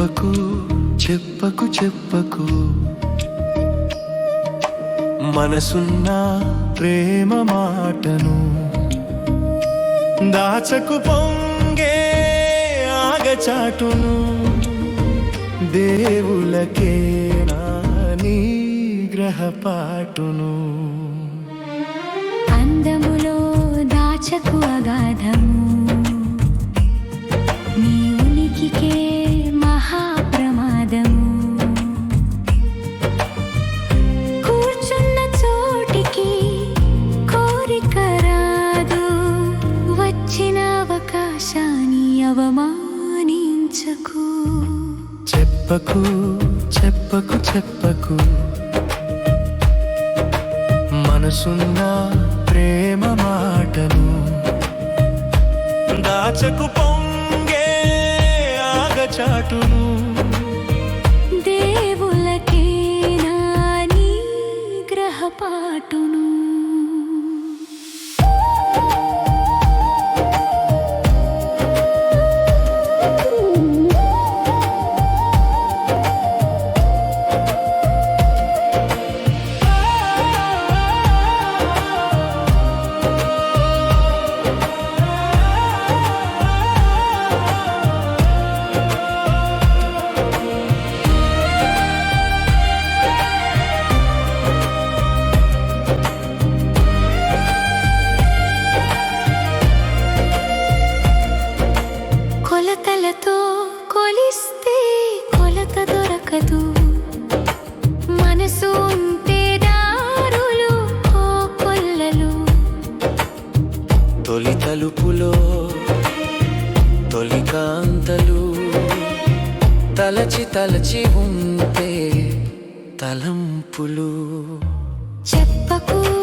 చెప్పకు చెప్పకు చెప్పకు. మనసున్న ప్రేమ మాటను దాచకు పొంగే ఆగచాటును దేవులకే నా నిగ్రహపాటును. అందములో అవమానించకు చెప్పకు చెప్పకు చెప్పకు. మనసున్న ప్రేమ మాటను దాచకు పొంగే ఆగచాటును. దేవులకే నా నిగ్రహపాటును. కొలతలతో కొలిస్తే కొలత దొరకదు. మనసు ఉంటే దారులు ఓ కొల్లలు. తొలి తలుపులో తొలి కాంతలు తలచి తలచి ఉంటే తలంపులు. చెప్పకు చెప్పకు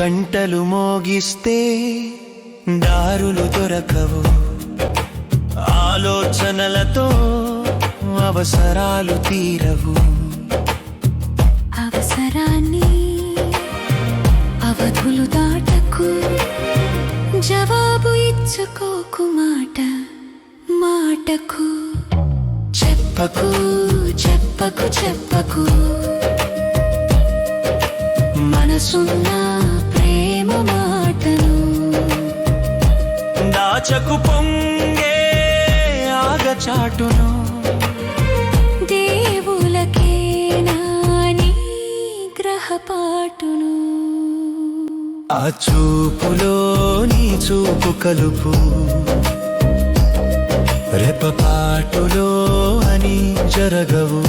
గంటలు మోగిస్తే దారులు దొరకవు. ఆలోచనలతో అవసరాలు తీరవు. అవసరాన్ని అవధులు దాటకు జవాబు ఇచ్చుకోకు మాట మాటకు. చెప్పకు చెప్పకు చెప్పకు. మనసున్న మాటను దాచకు పొంగే ఆగచాటును. దేవులకే నా నిగ్రహపాటును. ఆ చూపులో నీ చూపు కలుపు. రెపపాటులో అని జరగవు.